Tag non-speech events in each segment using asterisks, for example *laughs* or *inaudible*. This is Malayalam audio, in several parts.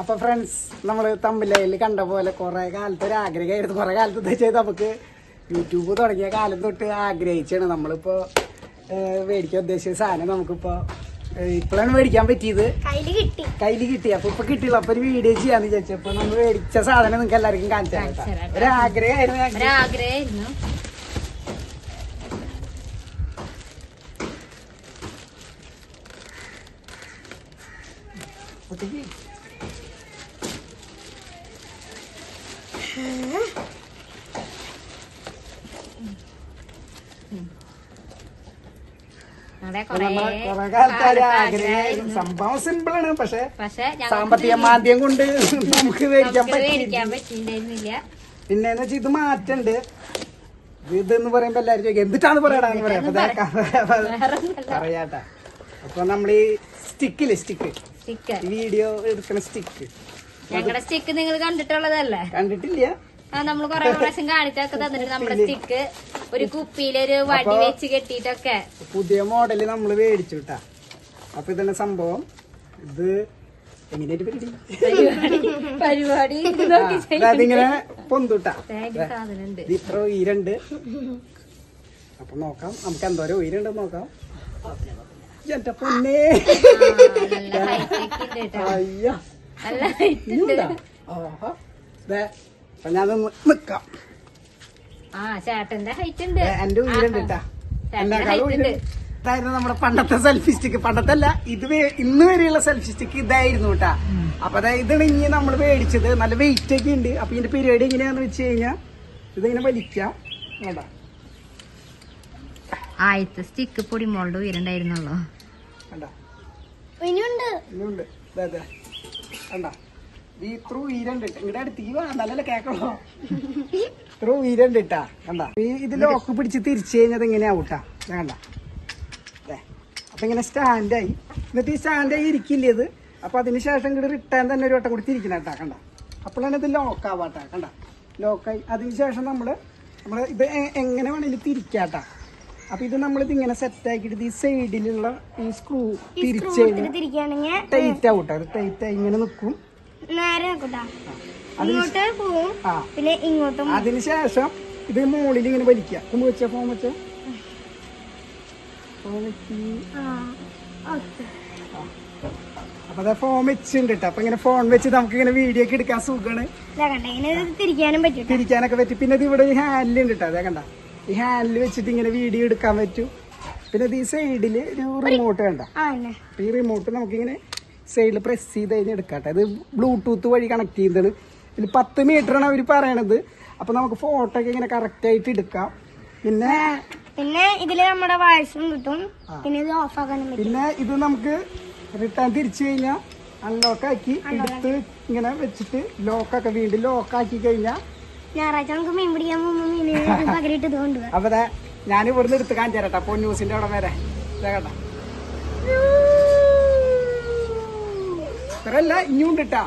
അപ്പൊ ഫ്രണ്ട്സ് നമ്മൾ തമ്മിലയിൽ കണ്ട പോലെ കുറെ കാലത്ത് ഒരു ആഗ്രഹമായിരുന്നു. കുറെ കാലത്ത് എന്താ ചെയ്ത്? നമുക്ക് യൂട്യൂബ് തുടങ്ങിയ കാലം തൊട്ട് ആഗ്രഹിച്ചാണ് നമ്മളിപ്പോ മേടിക്കാൻ ഉദ്ദേശിച്ച സാധനം നമുക്കിപ്പോ ഇപ്പോഴാണ് മേടിക്കാൻ പറ്റിയത്. കയ്യിൽ കിട്ടി. കയ്യിൽ കിട്ടി. അപ്പൊ ഇപ്പൊ കിട്ടിയില്ല. അപ്പൊ ഒരു വീഡിയോ ചെയ്യാന്ന് വിചാരിച്ചു. അപ്പൊ നമ്മൾ മേടിച്ച സാധനം നിങ്ങൾക്ക് എല്ലാവർക്കും കാണിച്ചു ഒരു ആഗ്രഹമായിരുന്നു ഒത്തിരി. ഞങ്ങളുടെ അപ്പൊ കൊറേ നമ്മൾ കുറെ കാലത്ത് ഒരു കാലത്തെ ആഗ്രഹമായിരുന്നു സംഭവം സിമ്പിൾ ആണ്. പക്ഷെ പക്ഷെ സാമ്പത്തിക മാന്ദ്യം കൊണ്ട് നമുക്ക് മേടിക്കാൻ പറ്റില്ല പിന്നെ വെച്ചാൽ ഇത് മാറ്റണ്ട്. ഇത് എന്ന് പറയുമ്പോ എല്ലാരും ചോദിക്കും എന്തിട്ടാന്ന് പറയടാന്ന് പറയാം. പറയാട്ടാ. അപ്പൊ നമ്മൾ ഈ സ്റ്റിക്കില്ലേ സ്റ്റിക്ക് വീഡിയോ എടുക്കണ സ്റ്റിക്ക് ഞങ്ങളുടെ സ്റ്റിക്ക് നിങ്ങൾ കണ്ടിട്ടുള്ളതല്ലേ? കണ്ടിട്ടില്ല. ആ നമ്മൾ കൊറേ പ്രാവശ്യം കാണിച്ചൊക്കെ തന്നിട്ട് നമ്മുടെ സ്റ്റിക്ക് ഒരു കുപ്പിയിലൊരു വടി വെച്ച് കെട്ടിട്ടൊക്കെ പുതിയ മോഡൽ നമ്മൾ മേടിച്ചു കേട്ടാ അപ്പൊ ഇതാണ് സംഭവം. ഇത് എങ്ങനെയായിട്ട് പരിപാടി. അതിങ്ങനെ പൊന്തുട്ടാ ഇത്ര ഉയരുണ്ട്. അപ്പൊ നോക്കാം. നമുക്ക് എന്തോരം ഉയരണ്ട് നോക്കാം. എന്റെ പൊന്നേ. അയ്യ. *laughs* ഞാൻ നിക്കാം. ആ ചേട്ടന്റെ ഹൈറ്റ് ഉണ്ട്. എന്റെ കേട്ടാ. ഇതായിരുന്നു നമ്മുടെ പണ്ടത്തെ സെൽഫി സ്റ്റിക്ക് പണ്ടത്തെ അല്ല ഇത് ഇന്ന് വരെയുള്ള സെൽഫി സ്റ്റിക്ക് ഇതായിരുന്നു കേട്ടാ. അപ്പൊ അതാ ഇതാണ് ഇനി നമ്മൾ മേടിച്ചത്. നല്ല വെയിറ്റ് ഒക്കെ ഉണ്ട്. അപ്പൊ ഇതിന്റെ പരിപാടി എങ്ങനെയാന്ന് വെച്ച് കഴിഞ്ഞാൽ ഇതിങ്ങനെ വലിക്കാം. വേണ്ട ആദ്യത്തെ സ്റ്റിക്ക് പൊടിമോളുടെ ഉയരണ്ടായിരുന്നല്ലോ കണ്ടോ? ഇനിയുണ്ട്. ഇനിയുണ്ട്. അതെ ദേ. കണ്ട? *laughs* ഈ ഇങ്ങടെ തീ വാ നല്ലല്ല കേക്കണോ? ത്രൂ ഉയരണ്ട് ഇട്ടാ. കണ്ട? ഈ ഇത് ലോക്ക് പിടിച്ച് തിരിച്ചു കഴിഞ്ഞത് എങ്ങനെയാ ഊട്ടാ കണ്ട. അപ്പൊ ഇങ്ങനെ സ്റ്റാൻഡായി എന്നിട്ട് ഈ സ്റ്റാൻഡായി ഇരിക്കില്ലേ ഇത്? അപ്പൊ അതിനുശേഷം ഇങ്ങോട്ട് റിട്ടേൺ തന്നെ ഒരു വട്ടം കൂടി തിരിക്കണം കേട്ടാ കണ്ട? അപ്പോഴാണ് ഇത് ലോക്ക് ആവാട്ടാ കണ്ട? ലോക്കായി അതിനുശേഷം നമ്മൾ നമ്മൾ ഇത് എങ്ങനെ വേണേലും തിരിക്കാട്ടാ അപ്പൊ ഇത് നമ്മളിത് ഇങ്ങനെ സെറ്റ് ആക്കിയിട്ട് ഈ സൈഡിലുള്ള ഈ സ്ക്രൂ തിരിച്ചു കഴിഞ്ഞാൽ ടൈറ്റ് ആവട്ടെ അത് ടൈറ്റ് ആയി ഇങ്ങനെ നിൽക്കും നേരെ പിന്നെ ഇങ്ങോട്ടും അതിനുശേഷം ഇത് മുകളിൽ ഇങ്ങനെ വലിക്കുക. ഒന്ന് വെച്ച ഫോം വെച്ച? അപ്പൊ അതാ ഫോൺ വെച്ചിട്ടുണ്ട് കേട്ടോ അപ്പൊ ഇങ്ങനെ ഫോൺ വെച്ച് നമുക്ക് ഇങ്ങനെ വീഡിയോ ഒക്കെ എടുക്കാൻ സുഖമാണ് തിരിക്കാനും പറ്റും തിരിക്കാനൊക്കെ പറ്റും. പിന്നെ ഇത് ഇവിടെ ഉണ്ട് കേട്ടോ അതേ കണ്ട. ഈ ഹാൻഡിൽ വെച്ചിട്ട് ഇങ്ങനെ വീഡിയോ എടുക്കാൻ പറ്റും. പിന്നെ ഈ സൈഡിൽ ഒരു റിമോട്ട് വേണ്ട. ഈ റിമോട്ട് നമുക്കിങ്ങനെ സൈഡിൽ പ്രസ് ചെയ്ത് കഴിഞ്ഞ് എടുക്കാട്ടെ അത് ഇത് ബ്ലൂടൂത്ത് വഴി കണക്ട് ചെയ്യുന്നത്. ഇതിൽ പത്ത് ആണ് അവർ പറയണത്. അപ്പൊ നമുക്ക് ഫോട്ടോ ഒക്കെ ഇങ്ങനെ കറക്റ്റ് ആയിട്ട് എടുക്കാം. പിന്നെ പിന്നെ ഇതിൽ നമ്മുടെ വയസ്സും കിട്ടും. പിന്നെ ഇത് ഓഫ് ആക്കാനും പറ്റും. പിന്നെ ഇത് നമുക്ക് റിട്ടേൺ തിരിച്ചു കഴിഞ്ഞാൽ അൺലോക്ക് ആക്കി എടുത്ത് ഇങ്ങനെ വെച്ചിട്ട് ലോക്കൊക്കെ വീണ്ടും ലോക്കാക്കി കഴിഞ്ഞാൽ ഞായറാഴ്ച ഞാൻ ഇവിടുന്ന് എടുത്ത് കാണിച്ചേരട്ടെ അപ്പൊ അപ്പോൾ ന്യൂസിന്റെ അവിടെ വരെ. കേട്ടാ ഇത്രല്ല ഇനിയും കിട്ടാ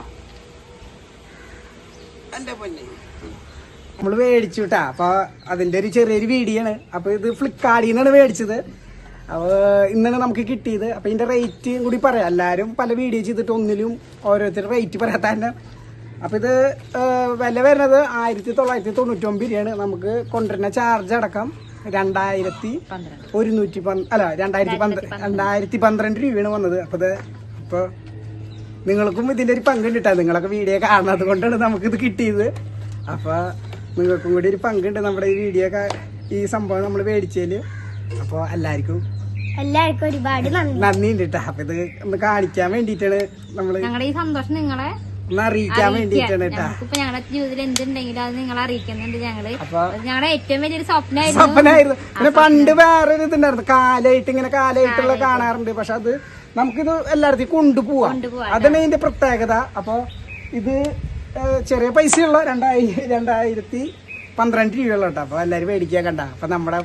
എന്റെ പൊന്നെ. നമ്മൾ മേടിച്ചു കേട്ടാ അപ്പൊ അതിന്റെ ഒരു ചെറിയൊരു വീഡിയോ ആണ് അപ്പൊ ഇത് ഫ്ലിപ്കാർട്ടിൽ നിന്നാണ് മേടിച്ചത്. അപ്പൊ ഇന്നാണ് നമുക്ക് കിട്ടിയത്. അപ്പൊ ഇതിന്റെ റേറ്റ് കൂടി പറയാം. എല്ലാരും പല വീഡിയോ ചെയ്തിട്ട് ഒന്നിലും ഓരോരുത്തരും റേറ്റ് പറയാത്ത അപ്പൊ ഇത് വില വരുന്നത് ആയിരത്തി തൊള്ളായിരത്തി തൊണ്ണൂറ്റി ഒമ്പതിനാണ് രൂപയാണ്. നമുക്ക് കൊണ്ടുവരുന്ന ചാർജ് അടക്കം രണ്ടായിരത്തി പന്ത്രണ്ട്. ഒരുന്നൂറ്റി പന്ത് അല്ല രണ്ടായിരത്തി പന്ത്രണ്ട്. രണ്ടായിരത്തി പന്ത്രണ്ട് രൂപയാണ് വന്നത്. അപ്പം ഇത് ഇപ്പോൾ നിങ്ങൾക്കും ഇതിന്റെ ഒരു പങ്കുണ്ട് കേട്ടോ നിങ്ങളൊക്കെ വീഡിയോ കാണുന്നത് കൊണ്ടാണ് നമുക്കിത് ഇത് കിട്ടിയത്. അപ്പോൾ നിങ്ങൾക്കും കൂടി ഒരു പങ്കുണ്ട് നമ്മുടെ ഈ വീഡിയോ ഈ സംഭവം നമ്മൾ മേടിച്ചതിൽ അപ്പോൾ എല്ലാവർക്കും എല്ലാവർക്കും ഒരുപാട് നന്ദി. ഉണ്ട് കേട്ടോ അപ്പൊ ഇത് ഒന്ന് കാണിക്കാൻ വേണ്ടിയിട്ടാണ് നമ്മൾ ഞങ്ങളുടെ ഈ സന്തോഷം നിങ്ങളെ അറിയിക്കാൻ വേറെ ഒരു ഞങ്ങൾക്കിപ്പോ ഞങ്ങളുടെ ജീവിതത്തിൽ എന്തുണ്ടെങ്കിലും അത് നിങ്ങളെ അറിയിക്കുന്നുണ്ട് ഞങ്ങൾ. അപ്പൊ അത് ഞങ്ങളുടെ ഏറ്റവും വലിയൊരു സ്വപ്നമായിരുന്നു. സ്വപ്നായിരുന്നു പിന്നെ പണ്ട് വേറൊരു ഇതുണ്ടായിരുന്നു. കാലായിട്ട് ഇങ്ങനെ കാലായിട്ടുള്ള കാണാറുണ്ട്. പക്ഷെ അത് നമുക്കിത് എല്ലായിടത്തും കൊണ്ടുപോവാം. അതാണ് ഇതിന്റെ പ്രത്യേകത. അപ്പൊ ഇത് ചെറിയ ചെറിയ പൈസയുള്ള രണ്ടായി രണ്ടായിരത്തി പന്ത്രണ്ട് രൂപയുള്ള കേട്ടോ. അപ്പൊ എല്ലാരും മേടിക്കാൻ കണ്ട. അപ്പൊ നമ്മുടെ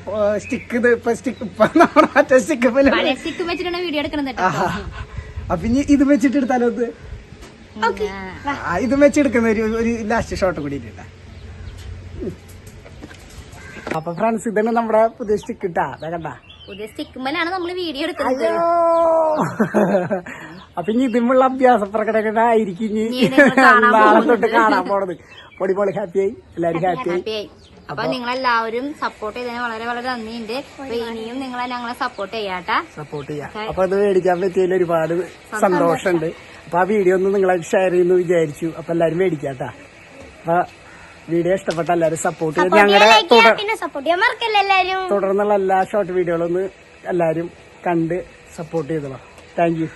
സ്റ്റിക്ക് ഇത് ഇപ്പൊ സ്റ്റിക്ക് ഇപ്പൊ നമ്മുടെ മറ്റേ സ്റ്റിക്ക് വീഡിയോ അപ്പൊ ഇനി ഇത് വെച്ചിട്ട് എടുത്താലോ ഇത് വെച്ചെടുക്കുന്ന ഒരു ഒരു ലാസ്റ്റ് ഷോട്ട് കൂടി അപ്പൊ ഫ്രണ്ട്സ് ഇതന്നെ നമ്മുടെ പുതിയ സ്റ്റിക്ക് ഇട്ടാ അതെ കണ്ട? പുതിയ നമ്മൾ വീഡിയോ എടുക്കുന്നത്. അപ്പൊ ഇനി ഇതിമുള്ള അഭ്യാസ പ്രകടനായിരിക്കും ഇനി നാളെ തൊട്ട് കാണാൻ പോണത്. പൊടി പൊളി ഹാപ്പിയായി എല്ലാരും ഹാപ്പിയായി ഹാപ്പിയായി അപ്പൊ നിങ്ങളെല്ലാവരും സപ്പോർട്ട് ചെയ്തതിന് വളരെ വളരെ നന്ദിയുണ്ട്. അപ്പൊ ഇനിയും നിങ്ങളെ ഞങ്ങളെ സപ്പോർട്ട് ചെയ്യാട്ടാ. സപ്പോർട്ട് ചെയ്യാം. അപ്പൊ അത് മേടിക്കാൻ പറ്റിയതിൽ ഒരുപാട് സന്തോഷമുണ്ട്. അപ്പൊ ആ വീഡിയോ ഒന്ന് നിങ്ങളായിട്ട് ഷെയർ ചെയ്യുന്നു വിചാരിച്ചു. അപ്പൊ എല്ലാരും മേടിക്കാട്ടാ. അപ്പൊ വീഡിയോ ഇഷ്ടപ്പെട്ട എല്ലാരും സപ്പോർട്ട് ചെയ്ത് ഞങ്ങളുടെ തുടർന്നുള്ള എല്ലാ ഷോർട്ട് വീഡിയോകളൊന്ന് എല്ലാരും കണ്ട് സപ്പോർട്ട് ചെയ്തോളാം. Thank you